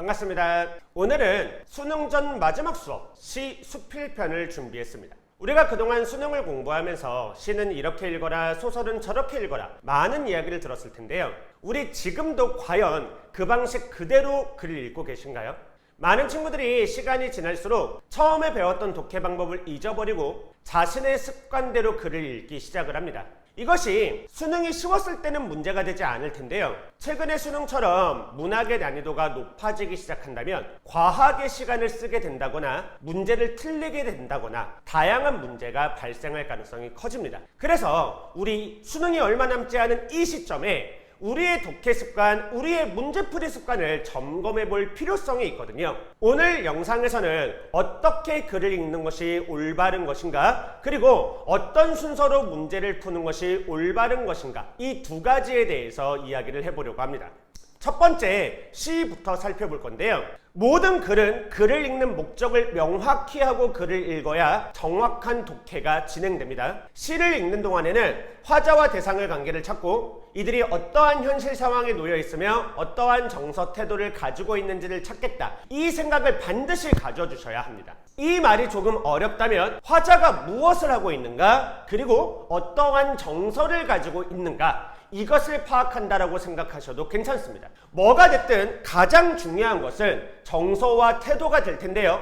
반갑습니다. 오늘은 수능 전 마지막 수업 시 수필편을 준비했습니다. 우리가 그동안 수능을 공부하면서 시는 이렇게 읽어라, 소설은 저렇게 읽어라 많은 이야기를 들었을 텐데요. 우리 지금도 과연 그 방식 그대로 글을 읽고 계신가요? 많은 친구들이 시간이 지날수록 처음에 배웠던 독해 방법을 잊어버리고 자신의 습관대로 글을 읽기 시작을 합니다. 이것이 수능이 쉬웠을 때는 문제가 되지 않을 텐데요. 최근의 수능처럼 문학의 난이도가 높아지기 시작한다면 과학의 시간을 쓰게 된다거나 문제를 틀리게 된다거나 다양한 문제가 발생할 가능성이 커집니다. 그래서 우리 수능이 얼마 남지 않은 이 시점에 우리의 독해 습관, 우리의 문제풀이 습관을 점검해 볼 필요성이 있거든요. 오늘 영상에서는 어떻게 글을 읽는 것이 올바른 것인가, 그리고 어떤 순서로 문제를 푸는 것이 올바른 것인가, 이 두 가지에 대해서 이야기를 해보려고 합니다. 첫 번째, 시부터 살펴볼 건데요. 모든 글은 글을 읽는 목적을 명확히 하고 글을 읽어야 정확한 독해가 진행됩니다. 시를 읽는 동안에는 화자와 대상의 관계를 찾고 이들이 어떠한 현실 상황에 놓여 있으며 어떠한 정서 태도를 가지고 있는지를 찾겠다. 이 생각을 반드시 가져주셔야 합니다. 이 말이 조금 어렵다면 화자가 무엇을 하고 있는가 그리고 어떠한 정서를 가지고 있는가 이것을 파악한다라고 생각하셔도 괜찮습니다. 뭐가 됐든 가장 중요한 것은 정서와 태도가 될 텐데요.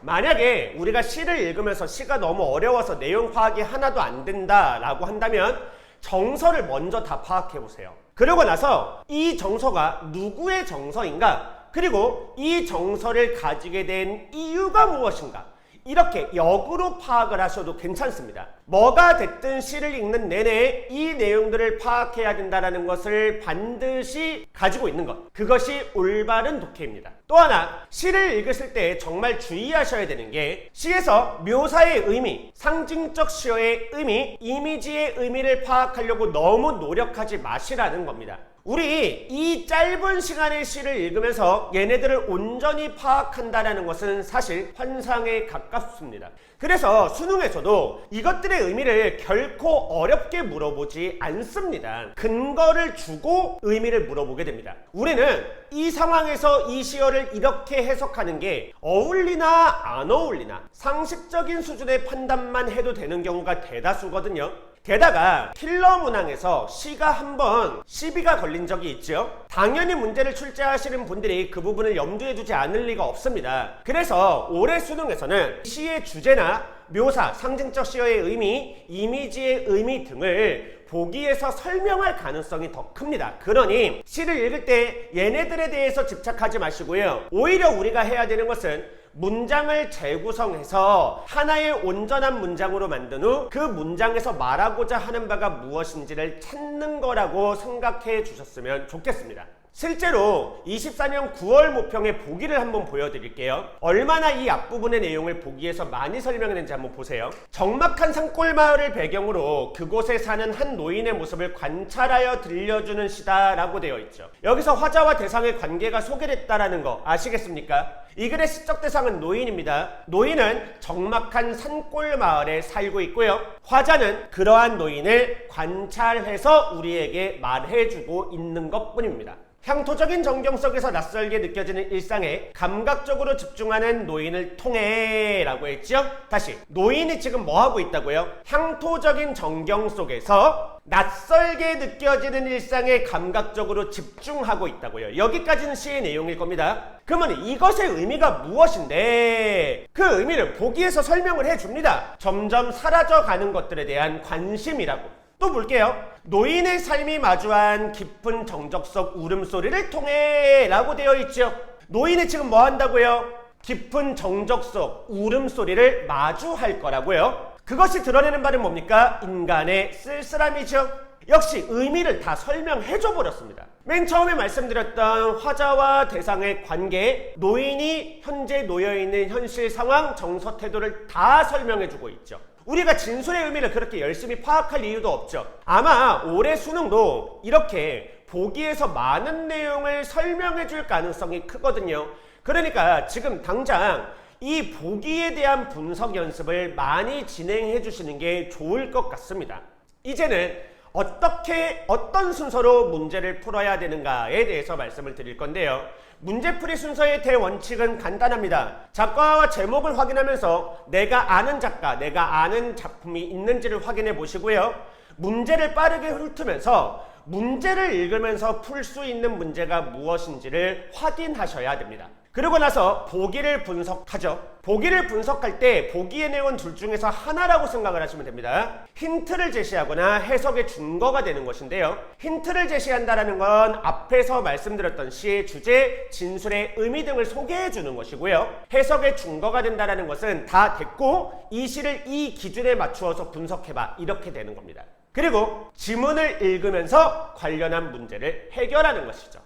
만약에 우리가 시를 읽으면서 시가 너무 어려워서 내용 파악이 하나도 안 된다라고 한다면 정서를 먼저 다 파악해 보세요. 그러고 나서 이 정서가 누구의 정서인가? 그리고 이 정서를 가지게 된 이유가 무엇인가? 이렇게 역으로 파악을 하셔도 괜찮습니다. 뭐가 됐든 시를 읽는 내내 이 내용들을 파악해야 된다는 것을 반드시 가지고 있는 것. 그것이 올바른 독해입니다. 또 하나, 시를 읽으실 때 정말 주의하셔야 되는 게 시에서 묘사의 의미, 상징적 시어의 의미, 이미지의 의미를 파악하려고 너무 노력하지 마시라는 겁니다. 우리 이 짧은 시간의 시를 읽으면서 얘네들을 온전히 파악한다는 것은 사실 환상에 가깝습니다. 그래서 수능에서도 이것들의 의미를 결코 어렵게 물어보지 않습니다. 근거를 주고 의미를 물어보게 됩니다. 우리는 이 상황에서 이 시어를 이렇게 해석하는 게 어울리나 안 어울리나 상식적인 수준의 판단만 해도 되는 경우가 대다수거든요. 게다가 킬러 문항에서 시가 한 번 시비가 걸린 적이 있죠. 당연히 문제를 출제하시는 분들이 그 부분을 염두에 두지 않을 리가 없습니다. 그래서 올해 수능에서는 시의 주제나 묘사, 상징적 시어의 의미, 이미지의 의미 등을 보기에서 설명할 가능성이 더 큽니다. 그러니 시를 읽을 때 얘네들에 대해서 집착하지 마시고요. 오히려 우리가 해야 되는 것은 문장을 재구성해서 하나의 온전한 문장으로 만든 후 그 문장에서 말하고자 하는 바가 무엇인지를 찾는 거라고 생각해 주셨으면 좋겠습니다. 실제로 24년 9월 모평의 보기를 한번 보여드릴게요. 얼마나 이 앞부분의 내용을 보기에서 많이 설명했는지 한번 보세요. 적막한 산골 마을을 배경으로 그곳에 사는 한 노인의 모습을 관찰하여 들려주는 시다라고 되어 있죠. 여기서 화자와 대상의 관계가 소개됐다라는 거 아시겠습니까? 이 글의 시적 대상은 노인입니다. 노인은 적막한 산골 마을에 살고 있고요. 화자는 그러한 노인을 관찰해서 우리에게 말해주고 있는 것 뿐입니다. 향토적인 정경 속에서 낯설게 느껴지는 일상에 감각적으로 집중하는 노인을 통해 라고 했죠. 다시 노인이 지금 뭐 하고 있다고요? 향토적인 정경 속에서 낯설게 느껴지는 일상에 감각적으로 집중하고 있다고요. 여기까지는 시의 내용일 겁니다. 그러면 이것의 의미가 무엇인데 그 의미를 보기에서 설명을 해줍니다. 점점 사라져가는 것들에 대한 관심이라고. 또 볼게요. 노인의 삶이 마주한 깊은 정적 속 울음소리를 통해 라고 되어 있죠. 노인이 지금 뭐 한다고요? 깊은 정적 속 울음소리를 마주할 거라고요. 그것이 드러내는 바는 뭡니까? 인간의 쓸쓸함이죠. 역시 의미를 다 설명해 줘 버렸습니다. 맨 처음에 말씀드렸던 화자와 대상의 관계, 노인이 현재 놓여 있는 현실 상황, 정서 태도를 다 설명해 주고 있죠. 우리가 진술의 의미를 그렇게 열심히 파악할 이유도 없죠. 아마 올해 수능도 이렇게 보기에서 많은 내용을 설명해 줄 가능성이 크거든요. 그러니까 지금 당장 이 보기에 대한 분석 연습을 많이 진행해 주시는 게 좋을 것 같습니다. 이제는 어떻게 어떤 순서로 문제를 풀어야 되는가에 대해서 말씀을 드릴 건데요. 문제풀이 순서의 대원칙은 간단합니다. 작가와 제목을 확인하면서 내가 아는 작가, 내가 아는 작품이 있는지를 확인해 보시고요. 문제를 빠르게 훑으면서 문제를 읽으면서 풀 수 있는 문제가 무엇인지를 확인하셔야 됩니다. 그리고 나서 보기를 분석하죠. 보기를 분석할 때 보기의 내용은 둘 중에서 하나라고 생각을 하시면 됩니다. 힌트를 제시하거나 해석의 증거가 되는 것인데요. 힌트를 제시한다라는 건 앞에서 말씀드렸던 시의 주제, 진술의 의미 등을 소개해 주는 것이고요. 해석의 증거가 된다라는 것은 다 됐고 이 시를 이 기준에 맞추어서 분석해 봐 이렇게 되는 겁니다. 그리고 지문을 읽으면서 관련한 문제를 해결하는 것이죠.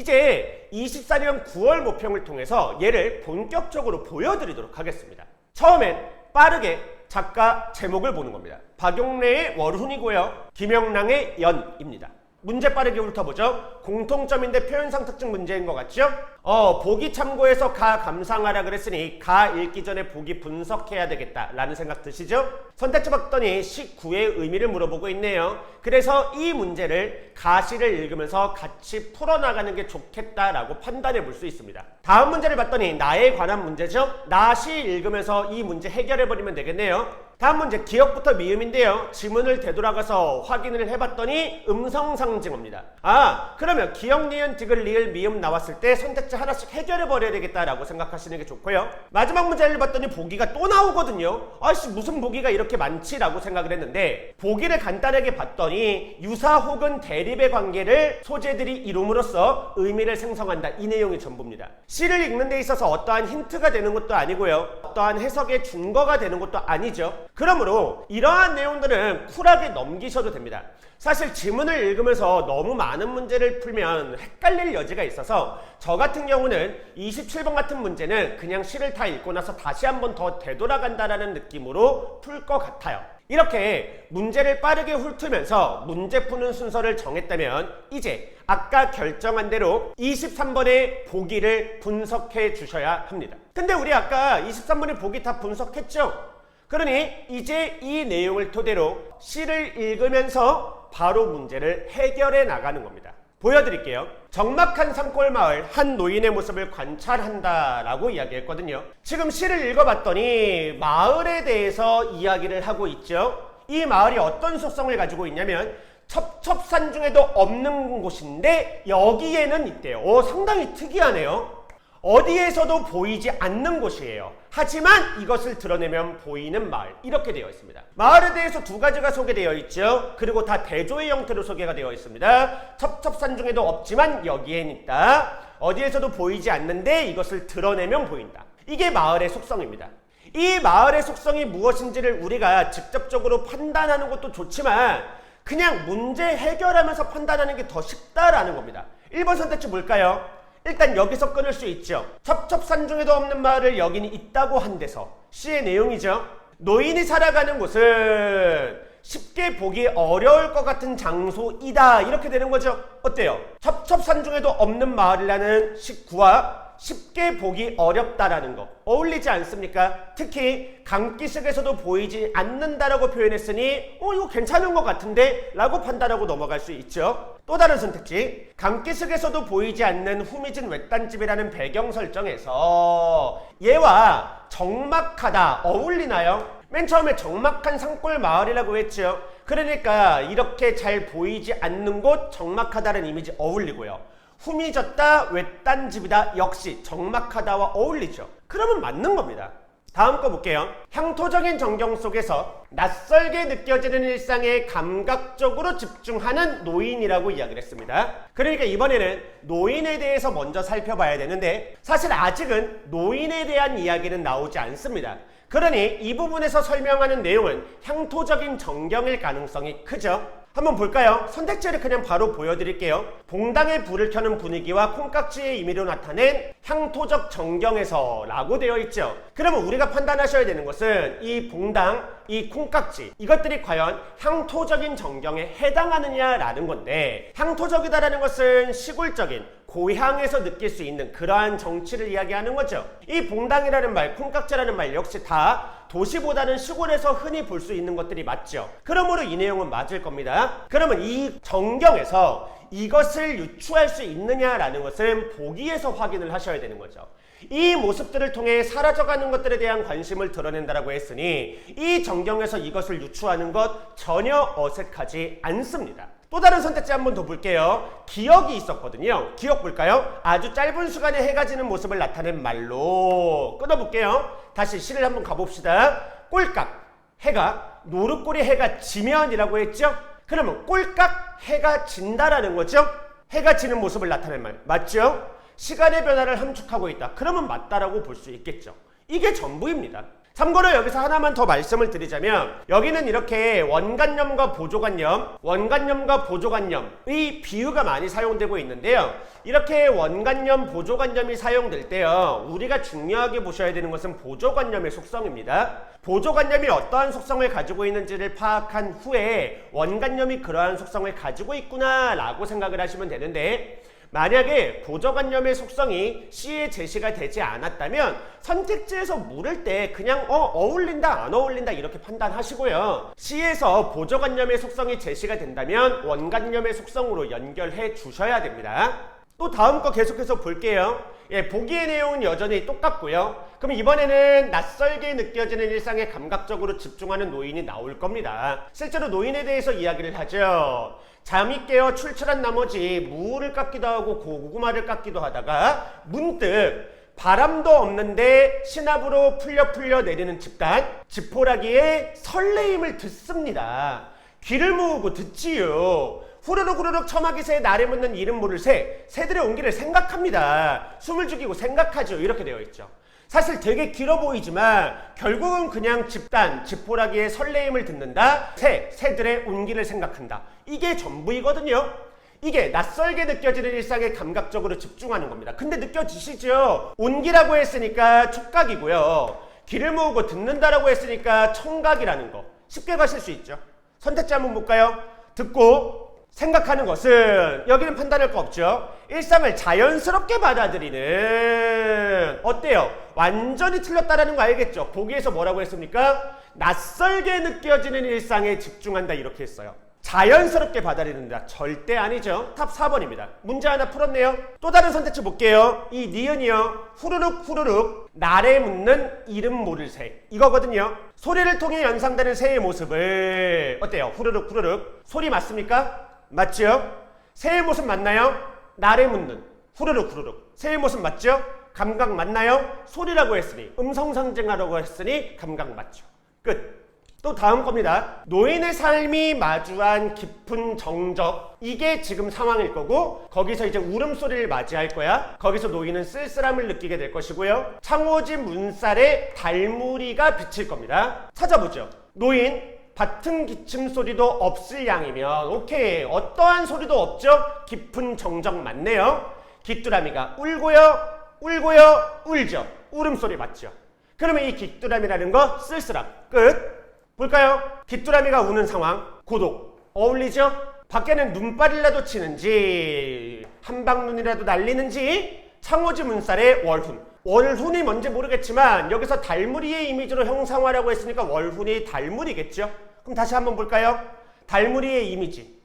이제 24년 9월 모평을 통해서 얘를 본격적으로 보여드리도록 하겠습니다. 처음엔 빠르게 작가 제목을 보는 겁니다. 박용래의 월훈이고요. 김영랑의 연입니다. 문제 빠르게 훑어보죠. 공통점인데 표현상 특징 문제인 것 같죠? 어, 보기 참고해서 가 감상하라 그랬으니 가 읽기 전에 보기 분석해야 되겠다라는 생각 드시죠? 선택지 봤더니 19의 의미를 물어보고 있네요. 그래서 이 문제를 가시를 읽으면서 같이 풀어나가는 게 좋겠다라고 판단해 볼 수 있습니다. 다음 문제를 봤더니 나에 관한 문제죠? 나시 읽으면서 이 문제 해결해 버리면 되겠네요. 다음 문제 기억부터 미음인데요. 지문을 되돌아가서 확인을 해봤더니 음성상징어입니다. 아 그러면 기억, 니은, 디귿, 리을, 미음 나왔을 때 선택지 하나씩 해결해 버려야 되겠다라고 생각하시는 게 좋고요. 마지막 문제를 봤더니 보기가 또 나오거든요. 아씨 무슨 보기가 이렇게 많지라고 생각을 했는데 보기를 간단하게 봤더니 유사 혹은 대립의 관계를 소재들이 이룸으로써 의미를 생성한다. 이 내용이 전부입니다. 시를 읽는 데 있어서 어떠한 힌트가 되는 것도 아니고요. 어떠한 해석의 증거가 되는 것도 아니죠. 그러므로 이러한 내용들은 쿨하게 넘기셔도 됩니다. 사실 지문을 읽으면서 너무 많은 문제를 풀면 헷갈릴 여지가 있어서 저 같은 경우는 27번 같은 문제는 그냥 시를 다 읽고 나서 다시 한번 더 되돌아간다라는 느낌으로 풀 것 같아요. 이렇게 문제를 빠르게 훑으면서 문제 푸는 순서를 정했다면 이제 아까 결정한 대로 23번의 보기를 분석해 주셔야 합니다. 근데 우리 아까 23번의 보기 다 분석했죠? 그러니 이제 이 내용을 토대로 시를 읽으면서 바로 문제를 해결해 나가는 겁니다. 보여드릴게요. 적막한 산골 마을 한 노인의 모습을 관찰한다라고 이야기했거든요. 지금 시를 읽어봤더니 마을에 대해서 이야기를 하고 있죠. 이 마을이 어떤 속성을 가지고 있냐면 첩첩산 중에도 없는 곳인데 여기에는 있대요. 오, 상당히 특이하네요. 어디에서도 보이지 않는 곳이에요. 하지만 이것을 드러내면 보이는 마을. 이렇게 되어 있습니다. 마을에 대해서 두 가지가 소개되어 있죠. 그리고 다 대조의 형태로 소개가 되어 있습니다. 첩첩산 중에도 없지만 여기엔 있다. 어디에서도 보이지 않는데 이것을 드러내면 보인다. 이게 마을의 속성입니다. 이 마을의 속성이 무엇인지를 우리가 직접적으로 판단하는 것도 좋지만 그냥 문제 해결하면서 판단하는 게 더 쉽다라는 겁니다. 1번 선택지 뭘까요? 일단 여기서 끊을 수 있죠. 첩첩산 중에도 없는 마을을 여기는 있다고 한 데서 시의 내용이죠. 노인이 살아가는 곳은 쉽게 보기 어려울 것 같은 장소이다 이렇게 되는 거죠. 어때요? 첩첩산 중에도 없는 마을이라는 식구와 쉽게 보기 어렵다라는 거 어울리지 않습니까? 특히 강기슭에서도 보이지 않는다라고 표현했으니 어 이거 괜찮은 것 같은데 라고 판단하고 넘어갈 수 있죠. 또 다른 선택지 강기슭에서도 보이지 않는 후미진 외딴집이라는 배경 설정에서 얘와 적막하다 어울리나요? 맨 처음에 적막한 산골 마을이라고 했죠. 그러니까 이렇게 잘 보이지 않는 곳 적막하다는 이미지 어울리고요. 후미 졌다 외딴 집이다 역시 적막하다와 어울리죠. 그러면 맞는 겁니다. 다음 거 볼게요. 향토적인 전경 속에서 낯설게 느껴지는 일상에 감각적으로 집중하는 노인이라고 이야기를 했습니다. 그러니까 이번에는 노인에 대해서 먼저 살펴봐야 되는데 사실 아직은 노인에 대한 이야기는 나오지 않습니다. 그러니 이 부분에서 설명하는 내용은 향토적인 정경일 가능성이 크죠. 한번 볼까요? 선택지를 그냥 바로 보여드릴게요. 봉당에 불을 켜는 분위기와 콩깍지의 임의로 나타낸 향토적 정경에서 라고 되어 있죠. 그러면 우리가 판단하셔야 되는 것은 이 봉당, 이 콩깍지 이것들이 과연 향토적인 정경에 해당하느냐라는 건데 향토적이다라는 것은 시골적인 고향에서 느낄 수 있는 그러한 정치를 이야기하는 거죠. 이 봉당이라는 말, 콩깍지라는 말 역시 다 도시보다는 시골에서 흔히 볼 수 있는 것들이 맞죠. 그러므로 이 내용은 맞을 겁니다. 그러면 이 정경에서 이것을 유추할 수 있느냐라는 것은 보기에서 확인을 하셔야 되는 거죠. 이 모습들을 통해 사라져가는 것들에 대한 관심을 드러낸다라고 했으니 이 정경에서 이것을 유추하는 것 전혀 어색하지 않습니다. 또 다른 선택지 한 번 더 볼게요. 기억이 있었거든요. 기억 볼까요? 아주 짧은 시간에 해가 지는 모습을 나타낸 말로 끊어볼게요. 다시 시를 한번 가봅시다. 꼴깍 해가 노릇꼬리 해가 지면이라고 했죠? 그러면 꼴깍 해가 진다라는 거죠? 해가 지는 모습을 나타낸 말 맞죠? 시간의 변화를 함축하고 있다. 그러면 맞다라고 볼 수 있겠죠. 이게 전부입니다. 참고로 여기서 하나만 더 말씀을 드리자면 여기는 이렇게 원관념과 보조관념, 원관념과 보조관념의 비유가 많이 사용되고 있는데요. 이렇게 원관념, 보조관념이 사용될 때요. 우리가 중요하게 보셔야 되는 것은 보조관념의 속성입니다. 보조관념이 어떠한 속성을 가지고 있는지를 파악한 후에 원관념이 그러한 속성을 가지고 있구나라고 생각을 하시면 되는데 만약에 보조관념의 속성이 C에 제시가 되지 않았다면 선택지에서 물을 때 그냥 어 어울린다 안 어울린다 이렇게 판단하시고요. C에서 보조관념의 속성이 제시가 된다면 원관념의 속성으로 연결해 주셔야 됩니다. 또 다음 거 계속해서 볼게요. 예, 보기의 내용은 여전히 똑같고요. 그럼 이번에는 낯설게 느껴지는 일상에 감각적으로 집중하는 노인이 나올 겁니다. 실제로 노인에 대해서 이야기를 하죠. 잠이 깨어 출출한 나머지 무를 깎기도 하고 고구마를 깎기도 하다가 문득 바람도 없는데 신압으로 풀려 풀려 내리는 집단 지포라기에 설레임을 듣습니다. 귀를 모으고 듣지요. 후루룩 후루룩 처마기 새에 날에 묻는 이름 모를 새, 새들의 온기를 생각합니다. 숨을 죽이고 생각하죠. 이렇게 되어 있죠. 사실 되게 길어 보이지만 결국은 그냥 집단, 지포라기의 설레임을 듣는다. 새, 새들의 온기를 생각한다. 이게 전부이거든요. 이게 낯설게 느껴지는 일상에 감각적으로 집중하는 겁니다. 근데 느껴지시죠? 온기라고 했으니까 촉각이고요. 귀를 모으고 듣는다라고 했으니까 청각이라는 거. 쉽게 가실 수 있죠. 선택지 한번 볼까요? 듣고 생각하는 것은 여기는 판단할 거 없죠. 일상을 자연스럽게 받아들이는 어때요? 완전히 틀렸다라는 거 알겠죠? 보기에서 뭐라고 했습니까? 낯설게 느껴지는 일상에 집중한다 이렇게 했어요. 자연스럽게 받아들인다. 절대 아니죠. 탑 4번입니다. 문제 하나 풀었네요. 또 다른 선택지 볼게요. 이 니은이요. 후루룩 후루룩 날에 묻는 이름 모를 새. 이거거든요. 소리를 통해 연상되는 새의 모습을 어때요? 후루룩 후루룩. 소리 맞습니까? 맞죠? 새의 모습 맞나요? 날에 묻는 후루룩 후루룩. 새의 모습 맞죠? 감각 맞나요? 소리라고 했으니 음성 상징하라고 했으니 감각 맞죠. 끝. 또 다음 겁니다. 노인의 삶이 마주한 깊은 정적. 이게 지금 상황일 거고, 거기서 이제 울음소리를 맞이할 거야. 거기서 노인은 쓸쓸함을 느끼게 될 것이고요. 창호지 문살에 달무리가 비칠 겁니다. 찾아보죠. 노인, 밭은 기침 소리도 없을 양이면, 오케이. 어떠한 소리도 없죠? 깊은 정적 맞네요. 귀뚜라미가 울고요, 울고요, 울죠. 울음소리 맞죠? 그러면 이 귀뚜라미라는 거 쓸쓸함. 끝. 볼까요? 귀뚜라미가 우는 상황, 고독. 어울리죠? 밖에는 눈발이라도 치는지, 한방눈이라도 날리는지, 창호지 문살의 월훈. 월훈이 뭔지 모르겠지만, 여기서 달무리의 이미지로 형상화라고 했으니까 월훈이 달무리겠죠? 그럼 다시 한번 볼까요? 달무리의 이미지,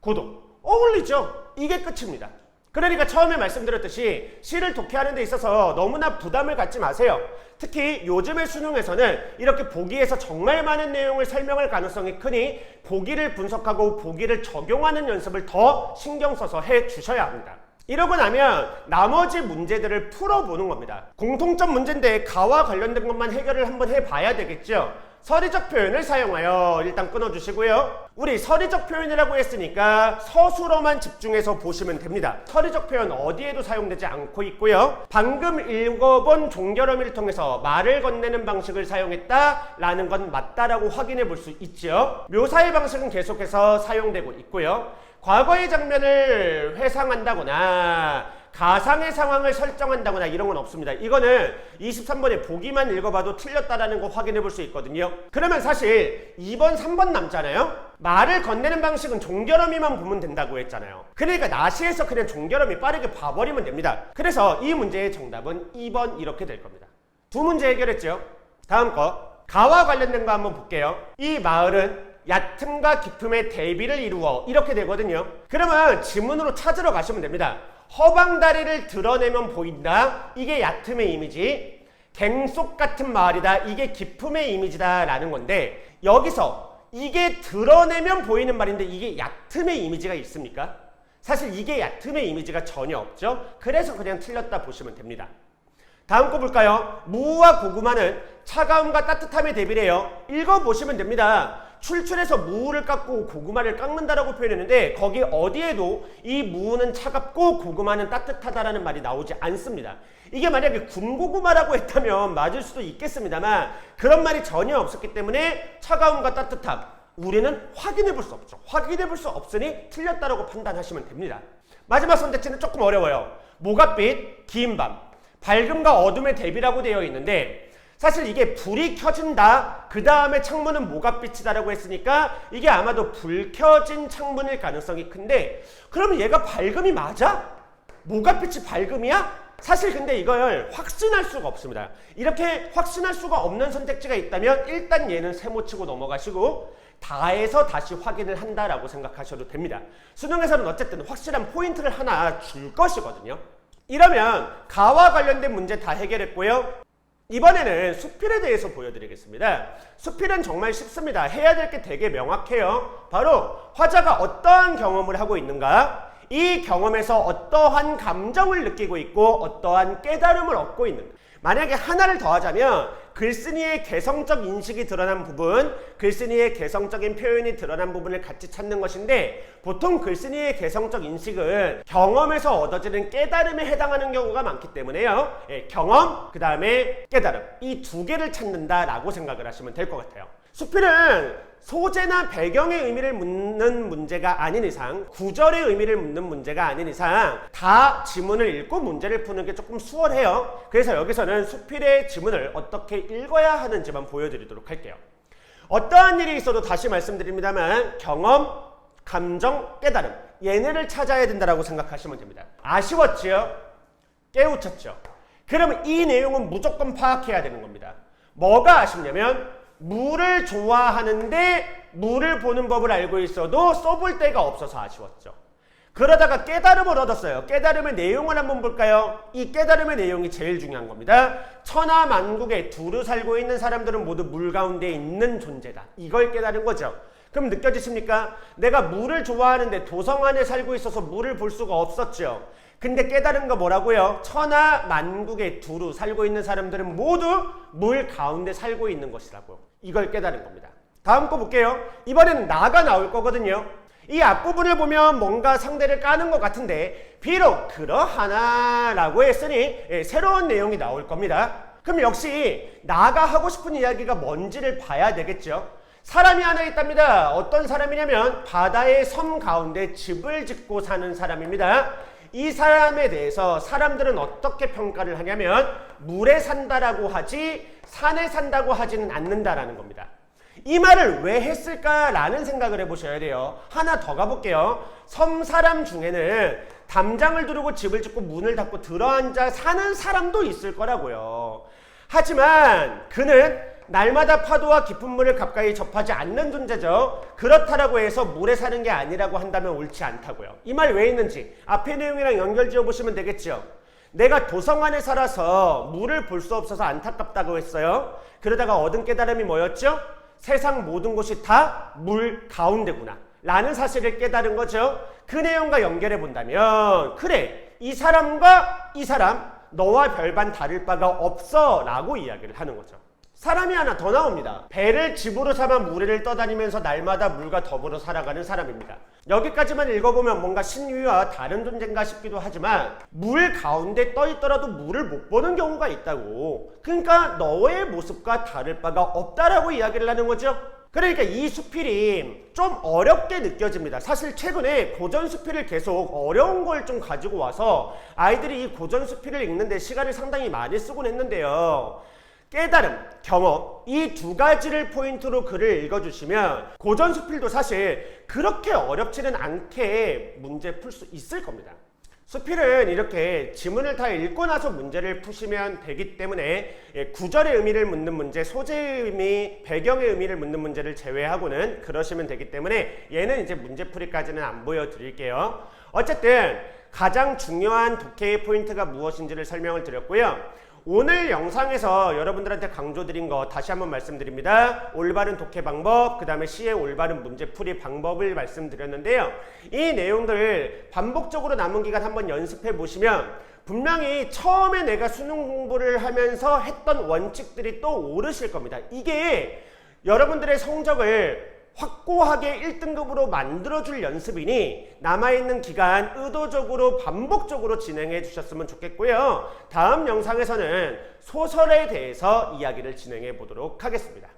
고독. 어울리죠? 이게 끝입니다. 그러니까 처음에 말씀드렸듯이 시를 독해하는 데 있어서 너무나 부담을 갖지 마세요. 특히 요즘의 수능에서는 이렇게 보기에서 정말 많은 내용을 설명할 가능성이 크니 보기를 분석하고 보기를 적용하는 연습을 더 신경 써서 해 주셔야 합니다. 이러고 나면 나머지 문제들을 풀어보는 겁니다. 공통점 문제인데 가와 관련된 것만 해결을 한번 해봐야 되겠죠. 서리적 표현을 사용하여 일단 끊어주시고요. 우리 서리적 표현이라고 했으니까 서술어만 집중해서 보시면 됩니다. 서리적 표현 어디에도 사용되지 않고 있고요. 방금 읽어본 종결어미를 통해서 말을 건네는 방식을 사용했다라는 건 맞다라고 확인해 볼 수 있죠. 묘사의 방식은 계속해서 사용되고 있고요. 과거의 장면을 회상한다거나 가상의 상황을 설정한다거나 이런 건 없습니다. 이거는 23번에 보기만 읽어봐도 틀렸다라는 거 확인해 볼 수 있거든요. 그러면 사실 2번, 3번 남잖아요. 말을 건네는 방식은 종결어미만 보면 된다고 했잖아요. 그러니까 나시에서 그냥 종결어미 빠르게 봐버리면 됩니다. 그래서 이 문제의 정답은 2번 이렇게 될 겁니다. 두 문제 해결했죠. 다음 거 가와 관련된 거 한번 볼게요. 이 마을은 얕음과 깊음의 대비를 이루어 이렇게 되거든요. 그러면 지문으로 찾으러 가시면 됩니다. 허방다리를 드러내면 보인다. 이게 얕음의 이미지. 갱속 같은 마을이다. 이게 깊음의 이미지다라는 건데 여기서 이게 드러내면 보이는 말인데 이게 얕음의 이미지가 있습니까? 사실 이게 얕음의 이미지가 전혀 없죠. 그래서 그냥 틀렸다 보시면 됩니다. 다음 거 볼까요? 무와 고구마는 차가움과 따뜻함의 대비래요. 읽어보시면 됩니다. 출출해서 무를 깎고 고구마를 깎는다라고 표현했는데 거기 어디에도 이 무는 차갑고 고구마는 따뜻하다라는 말이 나오지 않습니다. 이게 만약에 군고구마라고 했다면 맞을 수도 있겠습니다만 그런 말이 전혀 없었기 때문에 차가움과 따뜻함 우리는 확인해 볼 수 없죠. 확인해 볼 수 없으니 틀렸다라고 판단하시면 됩니다. 마지막 선택지는 조금 어려워요. 모갓빛, 긴 밤. 밝음과 어둠의 대비라고 되어 있는데 사실 이게 불이 켜진다 그 다음에 창문은 모갓빛이다라고 했으니까 이게 아마도 불 켜진 창문일 가능성이 큰데 그러면 얘가 밝음이 맞아? 모갓빛이 밝음이야? 사실 근데 이걸 확신할 수가 없습니다 이렇게 확신할 수가 없는 선택지가 있다면 일단 얘는 세모치고 넘어가시고 다 해서 다시 확인을 한다라고 생각하셔도 됩니다 수능에서는 어쨌든 확실한 포인트를 하나 줄 것이거든요 이러면 가와 관련된 문제 다 해결했고요. 이번에는 수필에 대해서 보여드리겠습니다. 수필은 정말 쉽습니다. 해야 될 게 되게 명확해요. 바로 화자가 어떠한 경험을 하고 있는가, 이 경험에서 어떠한 감정을 느끼고 있고 어떠한 깨달음을 얻고 있는가. 만약에 하나를 더하자면 글쓴이의 개성적 인식이 드러난 부분, 글쓴이의 개성적인 표현이 드러난 부분을 같이 찾는 것인데 보통 글쓴이의 개성적 인식은 경험에서 얻어지는 깨달음에 해당하는 경우가 많기 때문에요. 예, 경험, 그 다음에 깨달음 이 두 개를 찾는다라고 생각을 하시면 될 것 같아요. 수필은 소재나 배경의 의미를 묻는 문제가 아닌 이상 구절의 의미를 묻는 문제가 아닌 이상 다 지문을 읽고 문제를 푸는 게 조금 수월해요. 그래서 여기서는 수필의 지문을 어떻게 읽어야 하는지만 보여드리도록 할게요. 어떠한 일이 있어도 다시 말씀드립니다만 경험, 감정, 깨달음 얘네를 찾아야 된다고 생각하시면 됩니다. 아쉬웠지요? 깨우쳤죠? 그러면 이 내용은 무조건 파악해야 되는 겁니다. 뭐가 아쉽냐면 물을 좋아하는데 물을 보는 법을 알고 있어도 써볼 데가 없어서 아쉬웠죠. 그러다가 깨달음을 얻었어요. 깨달음의 내용을 한번 볼까요? 이 깨달음의 내용이 제일 중요한 겁니다. 천하 만국에 두루 살고 있는 사람들은 모두 물 가운데 있는 존재다. 이걸 깨달은 거죠. 그럼 느껴지십니까? 내가 물을 좋아하는데 도성 안에 살고 있어서 물을 볼 수가 없었죠. 근데 깨달은 거 뭐라고요? 천하 만국에 두루 살고 있는 사람들은 모두 물 가운데 살고 있는 것이라고요. 이걸 깨달은 겁니다. 다음 거 볼게요. 이번에는 나가 나올 거거든요. 이 앞부분을 보면 뭔가 상대를 까는 것 같은데 비록 그러하나 라고 했으니 예, 새로운 내용이 나올 겁니다. 그럼 역시 나가 하고 싶은 이야기가 뭔지를 봐야 되겠죠. 사람이 하나 있답니다. 어떤 사람이냐면 바다의 섬 가운데 집을 짓고 사는 사람입니다. 이 사람에 대해서 사람들은 어떻게 평가를 하냐면 물에 산다라고 하지 산에 산다고 하지는 않는다라는 겁니다. 이 말을 왜 했을까라는 생각을 해보셔야 돼요. 하나 더 가볼게요. 섬 사람 중에는 담장을 두르고 집을 짓고 문을 닫고 들어앉아 사는 사람도 있을 거라고요. 하지만 그는 날마다 파도와 깊은 물을 가까이 접하지 않는 존재죠. 그렇다라고 해서 물에 사는 게 아니라고 한다면 옳지 않다고요. 이 말 왜 있는지 앞의 내용이랑 연결 지어 보시면 되겠죠. 내가 도성 안에 살아서 물을 볼 수 없어서 안타깝다고 했어요. 그러다가 얻은 깨달음이 뭐였죠? 세상 모든 곳이 다 물 가운데구나. 라는 사실을 깨달은 거죠. 그 내용과 연결해 본다면, 그래, 이 사람과 이 사람, 너와 별반 다를 바가 없어. 라고 이야기를 하는 거죠. 사람이 하나 더 나옵니다. 배를 집으로 삼아 무리를 떠다니면서 날마다 물과 더불어 살아가는 사람입니다. 여기까지만 읽어보면 뭔가 신유와 다른 존재인가 싶기도 하지만 물 가운데 떠 있더라도 물을 못 보는 경우가 있다고. 그러니까 너의 모습과 다를 바가 없다라고 이야기를 하는 거죠. 그러니까 이 수필이 좀 어렵게 느껴집니다. 사실 최근에 고전 수필을 계속 어려운 걸 좀 가지고 와서 아이들이 이 고전 수필을 읽는데 시간을 상당히 많이 쓰곤 했는데요. 깨달음, 경험 이 두 가지를 포인트로 글을 읽어주시면 고전 수필도 사실 그렇게 어렵지는 않게 문제 풀 수 있을 겁니다. 수필은 이렇게 지문을 다 읽고 나서 문제를 푸시면 되기 때문에 예, 구절의 의미를 묻는 문제, 소재의 의미, 배경의 의미를 묻는 문제를 제외하고는 그러시면 되기 때문에 얘는 이제 문제풀이까지는 안 보여드릴게요. 어쨌든 가장 중요한 독해의 포인트가 무엇인지를 설명을 드렸고요. 오늘 영상에서 여러분들한테 강조드린 거 다시 한번 말씀드립니다. 올바른 독해 방법, 그 다음에 시의 올바른 문제풀이 방법을 말씀드렸는데요. 이 내용들 반복적으로 남은 기간 한번 연습해 보시면 분명히 처음에 내가 수능 공부를 하면서 했던 원칙들이 또 오르실 겁니다. 이게 여러분들의 성적을 확고하게 1등급으로 만들어줄 연습이니 남아있는 기간 의도적으로 반복적으로 진행해 주셨으면 좋겠고요. 다음 영상에서는 소설에 대해서 이야기를 진행해 보도록 하겠습니다.